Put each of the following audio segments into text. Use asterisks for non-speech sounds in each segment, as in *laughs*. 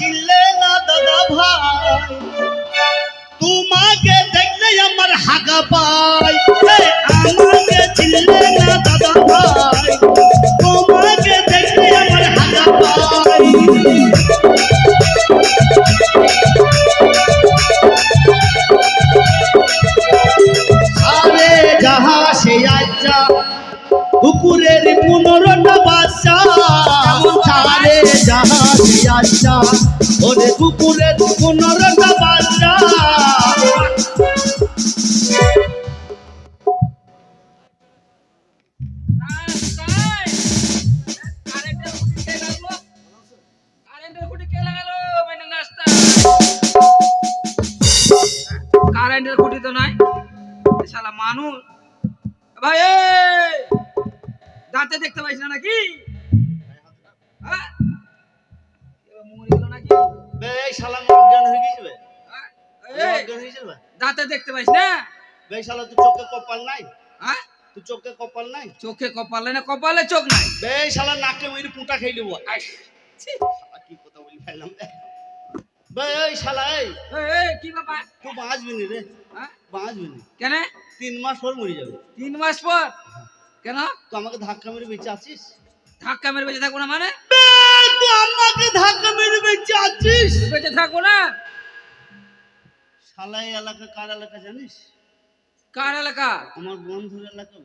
চিনলে না দাদা ভাই? তোমাকে দেখলে আমার হাগা পাই আমাকে চিনলে না দাদা ভাই? তোমাকে দেখলে আমার হাগা পাই আরে যাহা সে আচ্ছা কুকুরের পুনরটা বাচ্চা আরে যাহা সে আচ্ছা অজ্ঞান হয়ে গেছে বে। দাঁতে দেখতে পাইছ না? বে শালা তুই চোখে কপাল নাই? হ্যাঁ? তুই চোখে কপাল নাই? চোখে কপালে না কপালে চোখ নাই? বে শালা নাকে মেরে পুঁটা খেয়ে নেব। কি কথা বলি ফেললাম বে বে এই শালা এই। এই, এই, কি ব্যাপার? তুই বাঁচবি নি রে। হ্যাঁ? বাঁচবি নি কেন? তিন মাস পর মরে যাবে। তিন মাস পর? কেন? তুই আমাকে ধাক্কা মেরে বেঁচে আছিস? ধাক্কা মেরে বেঁচে থাকব না মানে? তুই আমাকে ধাক্কা মেরে বেঁচে আছিস? বেঁচে থাকব না? শালা এই এলাকা কার এলাকা জানিস? কার এলাকা? আমার বন্ধুর এলাকা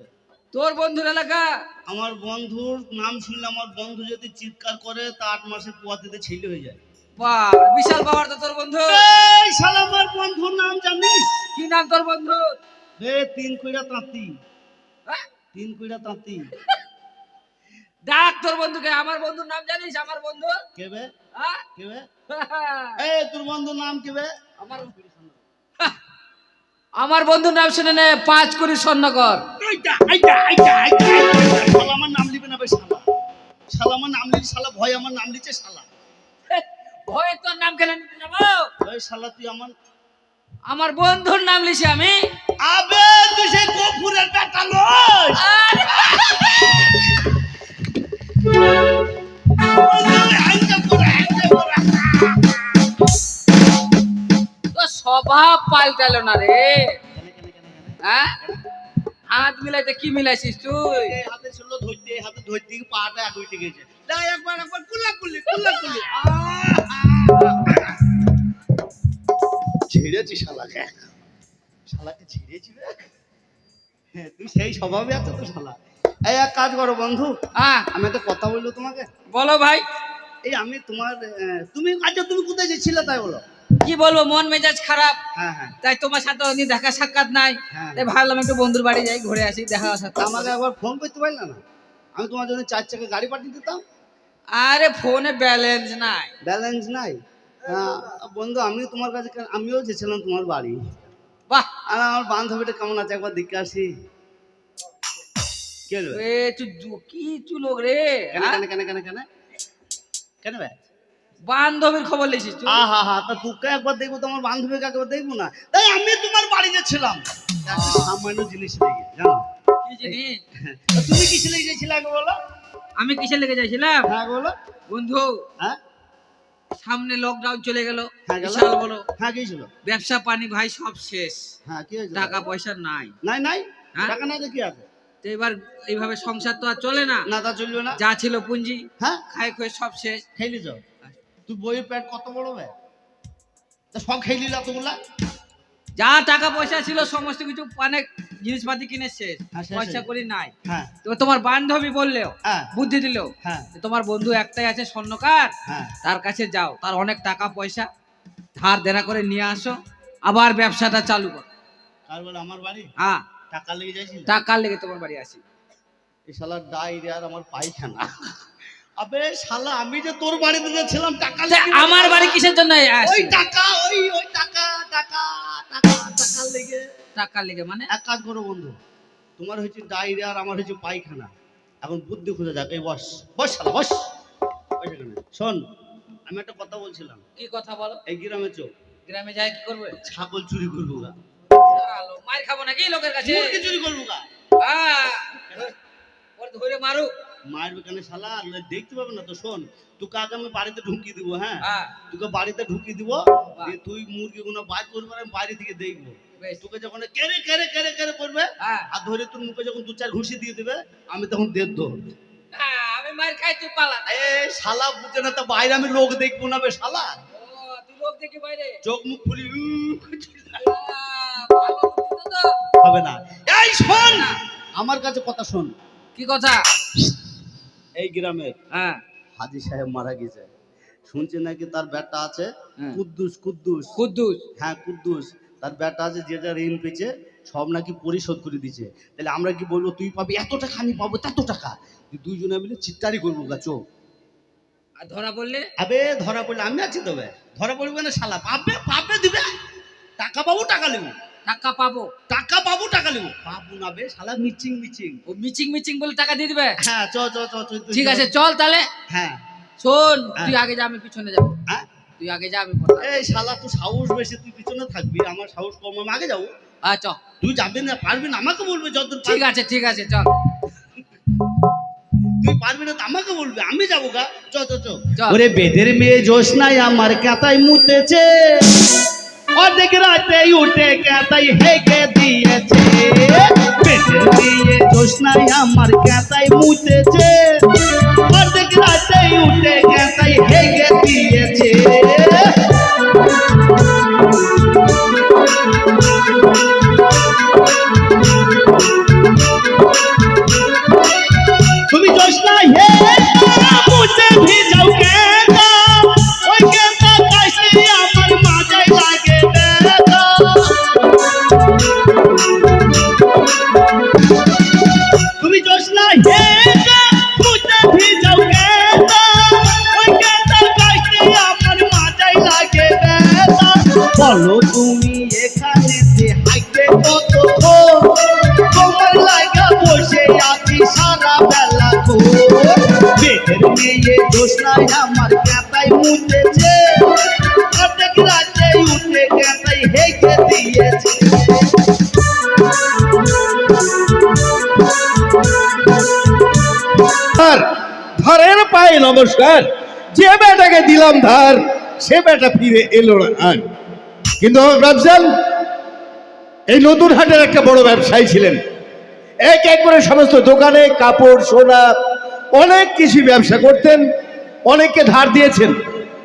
তোর বন্ধুর এলাকা? আমার বন্ধুর নাম শুনলে আমার বন্ধু যদি চিৎকার করে তা আট মাসে পোয়াতিতে ছেলে হয়ে যায়। বাহ বিশাল বাবার তো তোর বন্ধু। এই শালা আমার বন্ধুর নাম জানিস? কি নাম তোর বন্ধু? রে তিন কুইড়া তাঁতি। হ্যাঁ? তিন কুইড়া তাঁতি। ডাক তোর বন্ধুকে আমার বন্ধুর নাম জানিস আমার বন্ধু? কে বে? হ্যাঁ? কে বে? *laughs* এই তোর বন্ধুর নাম কে বে? আমার *laughs* আমার বন্ধুর নাম শুনে নে পাঁচ কোটি স্বর্ণকর। আমার নাম লিবে না বে শালা। শালা আমার নাম লিখি শালা ভয় আমার নাম লিখছে শালা। ভয়ে তোর নাম কেন নিতে যাব? ওই শালা তুই আমার আমার বন্ধুর নাম লিছি আমি। আবে তুই সেই বেটা স্বভাব পাল্টালো না রে। হ্যাঁ? হাত মিলাইতে কি মিলাইছিস তুই? হাতে ছিল ধরতে হাতে ধরতে পাটা এক উঠে গেছে। না একবার একবার ছেড়েছি শালাকে শালাকে ছেড়েছি হ্যাঁ তুই সেই স্বভাবে আছো তো শালা। এই এক কাজ করো বন্ধু হ্যাঁ আমি একটা কথা বলল তোমাকে। বলো ভাই। এই আমি তোমার তুমি আচ্ছা তুমি কোথায় গেছিলে তাই বলো। কি বলব মন মেজাজ খারাপ। হ্যাঁ হ্যাঁ। তাই তোমার সাথে দেখা সাক্ষাৎ নাই। তাই ভাবলাম একটু বন্ধুর বাড়ি যাই ঘুরে আসি দেখা সাক্ষাৎ। আমাকে একবার ফোন করতে পারলে না? আমি তোমার জন্য চার চাকা গাড়ি পাঠিয়ে দিতাম। আরে ফোনে ব্যালেন্স নাই। ব্যালেন্স নাই? বন্ধু আমি তোমার কাছে আমিও গেছিলাম তোমার বাড়ি। বাহ! আর আমার বান্ধবীটা কেমন আছে? একবার দেখে আসি। কে রে? এ কি তুই লোক রে? কেন কেন কেন কেন কেন? ভাই বান্ধবীর খবর আহা হা তা তোকে একবার দেখব তোমার বান্ধবীকে একবার দেখব না? তাই আমি তোমার বাড়ি যাচ্ছিলাম একটা সামান্য জিনিস লেগে জানো? কি জিনিস? তুমি কিসে লেগে গেছিলে আগে বলো? আমি কিসে লেগে যাইছিলাম? হ্যাঁ বলো। বন্ধু হ্যাঁ? সামনে লকডাউন চলে গেল। হ্যাঁ বিশাল বড়। হ্যাঁ গিয়েছিল ব্যবসা পানি ভাই সব শেষ। হ্যাঁ কি হয়েছে টাকা পয়সা নাই। নাই নাই? হ্যাঁ? টাকা নাই তো কি আছে? তো এবার এইভাবে সংসার তো আর চলে না। না তা চলবে না। যা ছিল পুঁজি হ্যাঁ? খাই খুয়ে সব শেষ। খেলি যাও তুই বইয়ের প্যাট কত বড় বে তা সব খেলি এতগুলা যা টাকা পয়সা ছিল সমস্ত কিছু অনেক জিনিসপাতি কিনে শেষ। হ্যাঁ, পয়সা করি নাই। হ্যাঁ। তো তোমার বান্ধবী বললেও হ্যাঁ। বুদ্ধি দিল হ্যাঁ। তোমার বন্ধু একটাই আছে স্বর্ণকার হ্যাঁ। তার কাছে যাও তার অনেক টাকা পয়সা ধার দেনা করে নিয়ে আসো আবার ব্যবসাটা চালু করো। কার বলে আমার বাড়ি? হ্যাঁ। টাকা লেগে টাকার লেগে তোমার বাড়ি আসি। এই শালা ডায়রিয়া আর আমার পায়খানা। আবে শালা আমি যে তোর বাড়িতে যাচ্ছিলাম টাকা আমার বাড়ি কিসের জন্য ওই টাকা ওই ওই টাকা টাকা টাকা টাকা লেগে। টাকার লেগে মানে? এক কাজ করো বন্ধু তোমার হচ্ছে ডায়রিয়া আর আমার হচ্ছে পায়খানা। এখন বুদ্ধি খুঁজে যাক এই বস বস শালা বস। শোন আমি একটা কথা বলছিলাম। কি কথা বলো? এই গ্রামে চোখ গ্রামে যাই কি করবে? ছাগল চুরি করব গা। মার খাব নাকি লোকের কাছে? চুরি করব গা। আহ, ধরে মারুক। মায়ের বেকানে শালা? দেখতে পাবে না তো শোন তোকে আগে আমি বাড়িতে ঢুকিয়ে দিব হ্যাঁ? হ্যাঁ। তোকে বাড়িতে ঢুকিয়ে দিব তুই মুরগি গুলো বাইর করবে আমি বাইরে থেকে দেখব। তোকে যখন কেড়ে কেড়ে কেড়ে কেড়ে করবে হ্যাঁ। আর ধরে তোর মুখে যখন দু চার ঘুষি দিয়ে দিবে আমি তখন দেব ধর আমি মার খাই তুই পালা। এ শালা বুঝে না তো বাইরে আমি লোক দেখব না বে শালা। লোক দেখি বাইরে? চোখ মুখ খুলি। হবে না। এই শোন আমার কাছে কথা শোন। কি কথা? এই গ্রামের। হ্যাঁ। হাজি সাহেব মারা গেছে। শুনছি নাকি তার বেটা আছে? হ্যাঁ। কুদ্দুস কুদ্দুস। কুদ্দুস। হ্যাঁ কুদ্দুস। তার বেটা আছে যে যা ঋণ পেয়েছে সব নাকি পরিশোধ করে দিছে তাহলে আমরা কি বলব তুই পাবি এত টাকা আমি পাবো তত টাকা? দুইজনে মিলে চিৎকারি করব গা চো আর ধরা পড়লে? আবে ধরা পড়লে আমি আছি তবে। ধরা পড়বে না শালা? পাবে পাবে দিবে। টাকা পাবো টাকা নেব। টাকা পাবো। টাকা পাবো টাকা নেব। পাবো না বে শালা মিচিং মিচিং। ও মিচিং মিচিং বলে টাকা দিয়ে দিবে? হ্যাঁ চ চ চ চ, তুই ঠিক আছে চল তাহলে। হ্যাঁ। শোন হ্যাঁ। তুই আগে যা আমি পিছনে যাব। হ্যাঁ? তুই আগে যা আমি এই শালা তুই সাহস বেশি তুই পিছনে থাকবি আমার সাহস কম আমি আগে যাব। আচ্ছা চল তুই যাবি না পারবি না আমাকে বলবি যত ঠিক আছে ঠিক আছে চল তুই পারবি না তো আমাকে বলবি আমি যাব গা। চ চ চ। চল। ওরে বেদের মেয়ে জোশ নাই আমার কাতায় মুতেছে। অর্ধেক রাতে উঠে কাতাই হেগে দিয়েছে বেদের মেয়ে জোসনাই আমার কাতায় মুতেছে অর্ধেক রাতে উঠে কাতাই হেগে দিয়েছে ধারের পায়ে নমস্কার। যে বেটাকে দিলাম ধার, সে বেটা ফিরে এলো না আর। কিন্তু আমার এই নতুন হাটের একটা বড় ব্যবসায়ী ছিলেন। এক এক করে সমস্ত দোকানে কাপড়, সোনা, অনেক কিছু ব্যবসা করতেন, অনেককে ধার দিয়েছেন,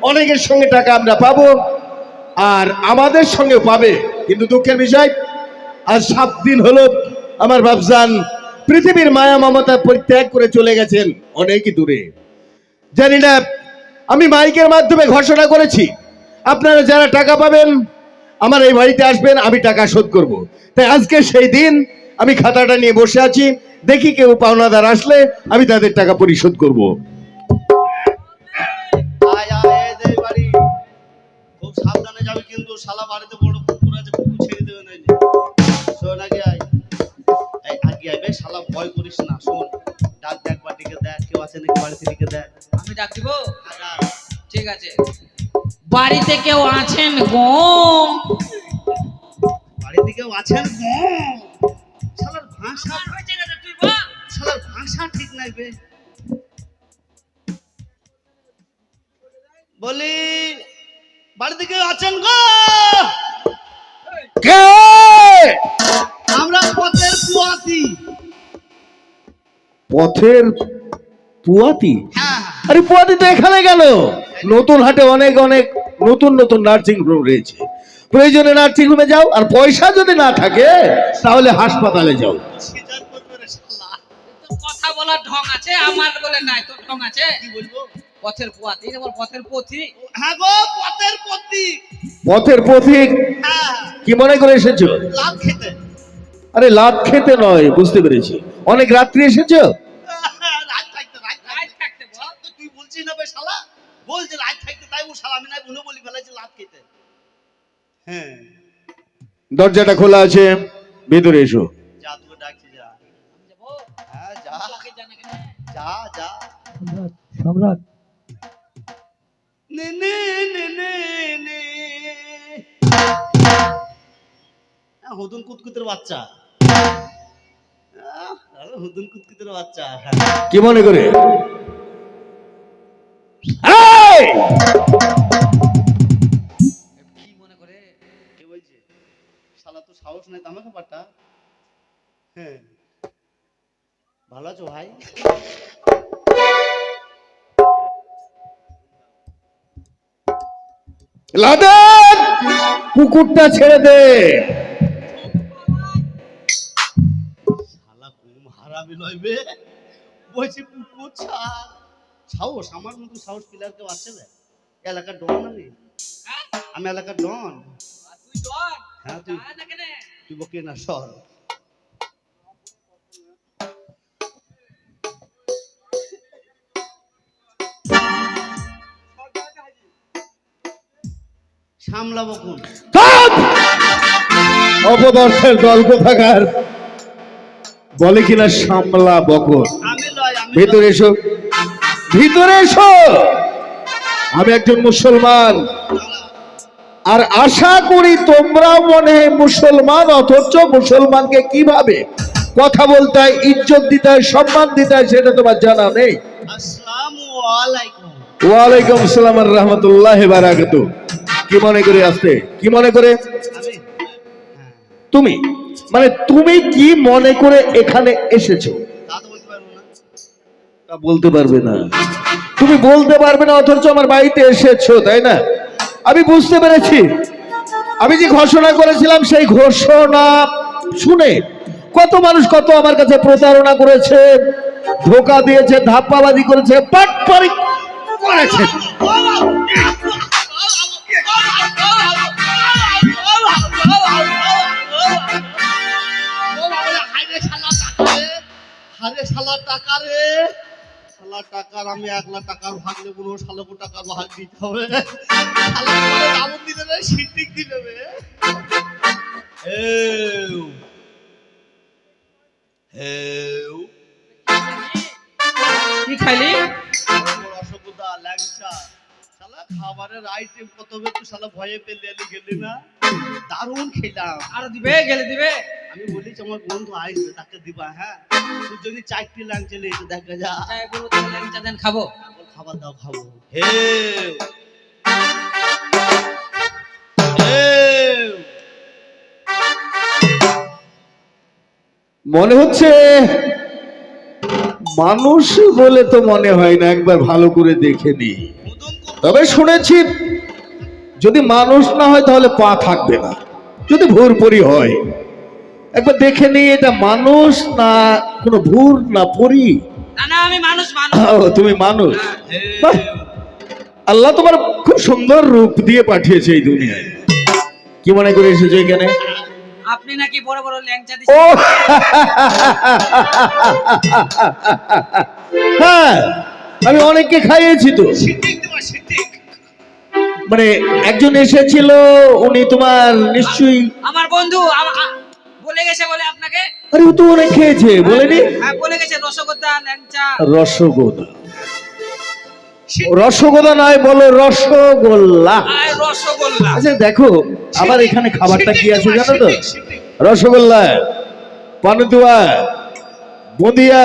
অনেকের সঙ্গে টাকা আমরা পাবো, আর আমাদের সঙ্গে পাবে। কিন্তু দুঃখের বিষয়, আজ সাত দিন হলো আমার বাবজান পৃথিবীর মায়া মমতা পরিত্যাগ করে চলে গেছেন অনেক দূরে। জানি না, আমি মাইকের মাধ্যমে ঘোষণা করেছি, আপনারা যারা টাকা পাবেন, আমার এই বাড়িতে আসবেন, আমি টাকা শোধ করব। তাই আজকে সেই দিন আমি খাতাটা নিয়ে বসে আছি, দেখি কেউ পাওনাদার আসলে আমি তাদের টাকা পরিশোধ করব। সাবধানে যাবে কিন্তু, শালা বাড়িতে বড় কুকুর আছে কুকুর ছেড়ে দেবে না বেশ শালা ভয় করিস না শোন। ডাক দেখ বাটিকে দেখ কেউ আছে নাকি বাড়িতে দিকে দেখ আমি ডাক দিব? আয়। ঠিক আছে। বাড়িতে কেউ আছেন গো? বাড়িতে কেউ আছেন গম। শালার ভাষা তুই বল। শালার ভাষা ঠিক নাই বে। বলি বাড়িতে কেউ আছেন গো? কে? আমরা পথের পুয়াতি। পথের পুয়াতি? হ্যাঁ। আরে পুয়াতি তো এখানে গেল। নতুন হাটে অনেক অনেক নতুন নতুন নার্সিং হোম রয়েছে। প্রয়োজনে নার্সিং হোমে যাও আর পয়সা যদি না থাকে তাহলে হাসপাতালে যাও। কথা বলার ঢং আছে আমার বলে নাই তোর ঢং আছে? কি বলব? পথের পুয়াতি বল পথের পথি হ্যাঁ গো পথের পথি পথের পথিক হ্যাঁ। কি মনে করে এসেছ? লাভ খেতে। আরে লাভ খেতে নয় বুঝতে পেরেছি। অনেক রাত্রি এসেছ? রাত থাকতে রাত রাত থাকতে থাকতে বল তো তুই বলছিস না বে বলছে রাত থাকতে তাই আমি নাই ভুলে বলি ফেলেছি লাভ খেতে। হ্যাঁ। দরজাটা খোলা আছে ভেতরে এসো। যা ডাকছি যা। আমি যাব। হ্যাঁ যা। তোকে জানা কেন? যা যা। সম্রাট। নে নে নে নে নে। হদুন কুতকুতের বাচ্চা। আহ, আরে হুদুন কুতকুতের বাচ্চা। কি মনে করে? কি মনে করে? কে বলছে? শালা তো সাহস নাই তামাকে পাটা। হ্যাঁ। ভালো আছো ভাই? লাদেন! কুকুরটা ছেড়ে দে! হারামি লইবে বলছি পুকুর ছাড়। সাহস আমার মতো সাহস প্লেয়ার কেউ আছে রে এলাকার ডন আমি হ্যাঁ? আমি এলাকার ডন। আর তুই ডন? হ্যাঁ তুই আয় না। কেনে তুই বকে না সর। সামলাবো কোন থাক! অপদার্থের দল কোথাকার? বলে কিনা সামলা বকর? ভিতরে এসো। ভিতরে এসো। আমি একজন মুসলমান। আর আশা করি তোমরা মনে মুসলমান অথচ মুসলমানকে কীভাবে কথা বলতে হয় ইজ্জত দিতে হয় সম্মান দিতে হয় সেটা তোমার জানা নেই। ওয়ালাইকুম আসসালাম রহমতুল্লাহ বারাকাতু কি মনে করে আসতে? কি মনে করে? হ্যাঁ। তুমি? মানে তুমি কি মনে করে এখানে এসেছ? বলতে পারব না। তা বলতে পারবে না। তুমি বলতে পারবে না অথচ আমার বাড়িতে এসেছ তাই না? আমি বুঝতে পেরেছি। আমি যে ঘোষণা করেছিলাম সেই ঘোষণা শুনে কত মানুষ কত আমার কাছে প্রতারণা করেছে ধোকা দিয়েছে ধাপ্পাবাজি করেছে পাটপারি করেছে। হারে শালা টাকা রে। শালা টাকার আমি এক লাখ টাকার ভাগ নেব না শালাকো টাকার ভাগ দিতে হবে। শালা দামন দিতে রে সিটিক দিতে রে হেউ। হেউ। কি খাইলি? রসগোল্লা ল্যাংচা। শালা খাবারের আইটেম কত হবে তুই শালা ভয়ে পেলে গেলি না? দারুণ খেলাম। আরও দিবে গেলে দিবে। আমি বলিছি আমার বন্ধু তাকে দিবা হ্যাঁ? তুই যদি চারটি ল্যাংচা নিয়ে এসে দেখা যা বলব তাহলে ল্যাংচা দেন খাব। খাবার দাও খাব। হে। মনে হচ্ছে মানুষ বলে তো মনে হয় না একবার ভালো করে দেখে নি। তবে শুনেছি যদি মানুষ না হয় তাহলে পা থাকবে না যদি ভোরপরি হয় একবার দেখে নি এটা মানুষ না কোনো ভুর না পরি না না আমি মানুষ মানুষ তুমি মানুষ! আল্লাহ তোমার খুব সুন্দর রূপ দিয়ে পাঠিয়েছে এই দুনিয়ায় কি মনে করে এসেছ এখানে আপনি নাকি বড় বড় ল্যাংচা হ্যাঁ আমি অনেককে খাইয়েছি তো। মানে একজন এসেছিল উনি তোমার নিশ্চয়ই আমার বন্ধু বলে গেছে বলে আপনাকে। আরে ও তো অনেক খেয়েছে বলেনি? হ্যাঁ বলে গেছে রসগোল্লা ল্যাংচা। রসগোদা রসগোদা নয় বলো রসগোল্লা। রসগোল্লা। আচ্ছা দেখো আমার এখানে খাবারটা কি আছে জানো তো? রসগোল্লা পানুতুয়া বুঁদিয়া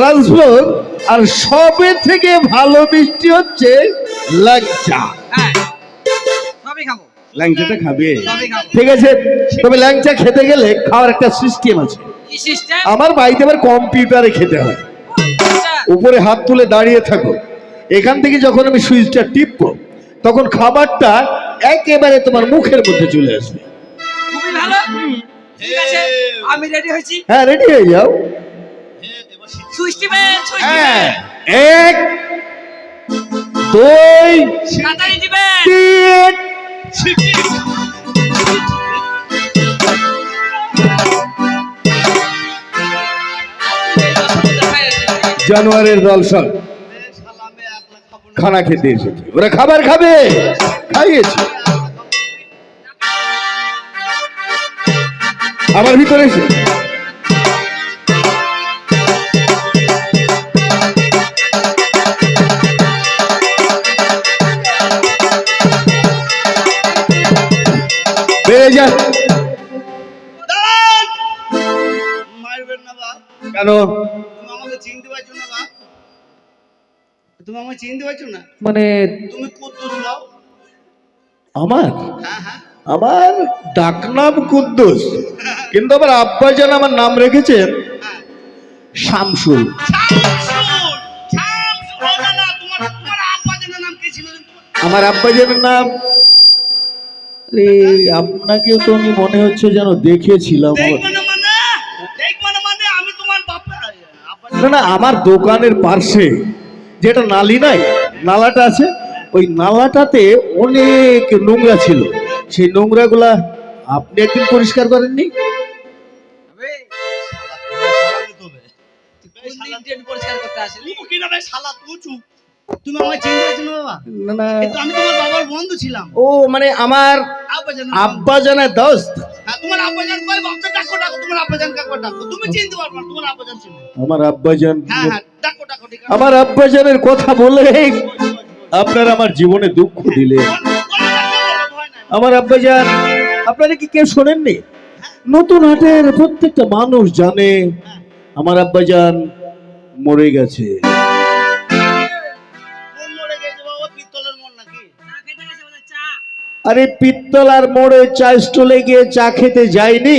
রাজভোগ আর সবে থেকে ভালো মিষ্টি হচ্ছে ল্যাংচা। হ্যাঁ ল্যাংচাটা খাবে? ঠিক আছে তবে ল্যাংচা খেতে গেলে খাওয়ার একটা সিস্টেম আছে। আমার বাড়িতে আবার কম্পিউটারে খেতে হয়। উপরে হাত তুলে দাঁড়িয়ে থাকো। এখান থেকে যখন আমি সুইচটা টিপবো তখন খাবারটা একেবারে তোমার মুখের মধ্যে চলে আসবে। খুবই ভালো। ঠিক আছে আমি রেডি হয়েছি। হ্যাঁ রেডি হয়ে যাও। সুইচ হ্যাঁ। এক দুই দিবেন তিন। জানুয়ারির দল সব সালামে এক লাখ খাব না খানা খেতে এসেছে। ওরা খাবার খাবে। খাইয়েছে। আমার ভিতরে এসে বেড়ে মারবেন না বাপ। কেন? তুমি আমাকে চিনতে পারছ না বা তুমি আমাকে চিনতে পারছ না? মানে তুমি কুদ্দুস দাও আমার? হ্যাঁ হ্যাঁ। আমার ডাকনাম কুদ্দুস। কিন্তু আমার আব্বাজান আমার নাম রেখেছেন হ্যাঁ। শামসুল। শামসুল! শামসুল! ও না না তোমার তোমার আব্বাজানের নাম আরে আপনাকেও তো আমি মনে হচ্ছে যেন দেখেছিলাম। না মানে? না মানে? আমি তোমার না না আমার দোকানের পার্শ্বে যেটা নালি নাই নালাটা আছে ওই নালাটাতে অনেক নোংরা ছিল। সেই নোংরাগুলা আপনি একদিন পরিষ্কার করেননি? আবে, কোন দিন ট্রেন পরিষ্কার করতে আসলি না ভাই শালা তুই চুপ তুমি আমাকে চিনতে না বাবা? না না। আমি তোমার বাবার বন্ধু ছিলাম। ও মানে আমার আব্বাজানের দোস্ত। হ্যাঁ তোমার আব্বাজান কই বাপকে ডাকো ডাকো তোমার আব্বাজান কাকো ডাকো। তুমি চিনতে পারবে না তোমার আব্বাজান ছিল আমার আব্বাজান হ্যাঁ হ্যাঁ ডাকো ডাকো ঠিক আছে। আমার আব্বাজানের কথা বলে আপনার আমার জীবনে দুঃখ দিলে। আমার আব্বাজান আপনারা কি কেউ শোনেননি? নতুন হাটের প্রত্যেকটা মানুষ জানে আমার আব্বাজান মরে গেছে। আরে পিত্তলার মোড়ে চা স্টলে গিয়ে চা খেতে যায়নি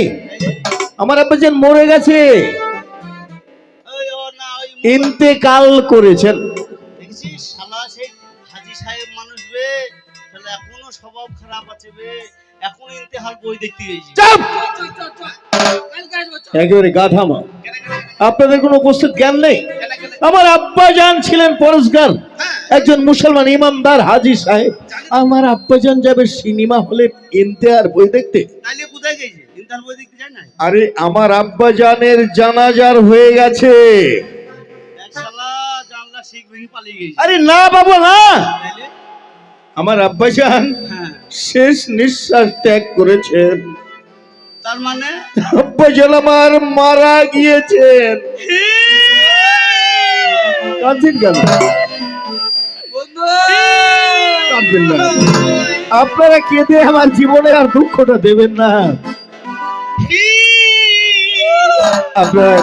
আমার আব্বাজান মরে গেছে। ইন্তেকাল করেছেন। দেখছিস শালা সেই হাজি সাহেব মানুষ বে এখনও স্বভাব খারাপ আছে বে। এখন ইন্তেহার বই দেখতে গেছি। একেবারে কেন আপনাদের কোনো উপস্থিত জ্ঞান নেই? আমার আব্বাজান ছিলেন পরস্কার হ্যাঁ। একজন মুসলমান ইমানদার হাজি সাহেব। আমার আব্বাজান যাবে সিনেমা হলে ইন্তেহার বই দেখতে। আরে আমার আব্বাজানের জানাজার হয়ে গেছে। আরে না বাবা না। আমার আব্বাজান হ্যাঁ। শেষ নিঃশ্বাস ত্যাগ করেছেন। তার মানে? আব্বাজান আমার মারা গিয়েছেন। কাঁদছেন কেন? কাঁদবেন না। আপনারা কেঁদে আমার জীবনে আর দুঃখটা দেবেন না। আপনারা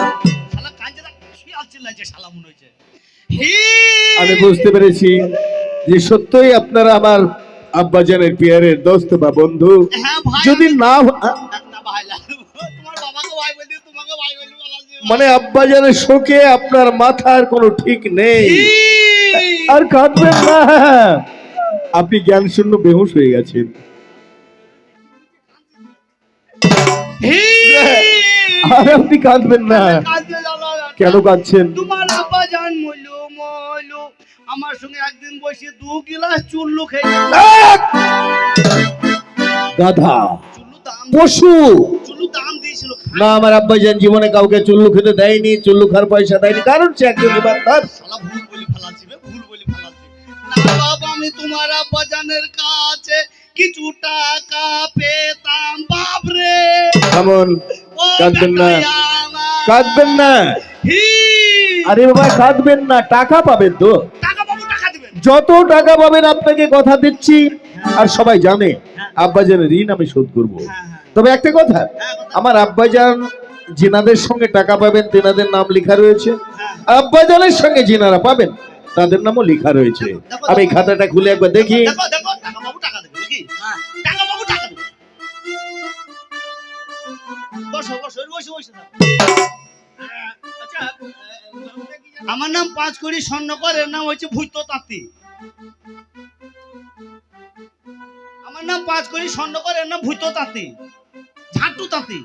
আমি বুঝতে পেরেছি যে সত্যই আপনারা আমার আব্বাজানের পিয়ারের দোস্ত বা বন্ধু হ্যাঁ যদি না বলাছি মানে আব্বাজানের শোকে আপনার মাথার কোনো ঠিক নেই। আর কাঁদবেন না। আপনি জ্ঞান শূন্য বেহুশ হয়ে গেছেন। আর আপনি কাঁদবেন না। কেন কাঁদছেন? তোমার আব্বা জান মইলো মইলো আমার সঙ্গে একদিন বসে দু গিলাস চুল্লু খেয়ে গাধা। পশু। চুল্লু দাম দিয়েছিল। না আমার আব্বাজান জীবনে কাউকে চুল্লু খেতে দেয়নি চুল্লু খার পয়সা দেয়নি কারণ সে একজন ইমানদার। শালা ভুল বলি ফেলাচ্ছি বে ভুল বলি ফেলাচ্ছি। না বাবা আমি তোমার আব্বা কাছে কিছু টাকা পেতাম বাপরে। কেমন? কাঁদবেন না। কাঁদবেন না। আরে বাবা কাঁদবেন না টাকা পাবেন তো। যত টাকা পাবেন আপনাকে কথা দিচ্ছি আর সবাই জানে আব্বাজানের ঋণ আমি শোধ করব। হ্যাঁ হ্যাঁ। তবে একটা কথা হ্যাঁ আমার আব্বাজান জিনাদের সঙ্গে টাকা পাবেন তেনাদের নাম লেখা রয়েছে। আব্বাজানের সঙ্গে জিনারা পাবেন তাদের নামও লেখা রয়েছে। আমি এই খাতাটা খুলে একবার দেখি। দেখো দেখো টাকা বাবু টাকা দেবে নাকি? হ্যাঁ। টাকা বাবু টাকা দেবে। বসো বসো বসে বসে। আমার নাম পাঁচ কোটি স্বর্ণকর, এর নাম হচ্ছে ভূত তাঁতি। আমার নাম পাঁচ কোটি স্বর্ণকর, এর নাম ভূত তাঁতি। ঝাঁটু তাঁতি।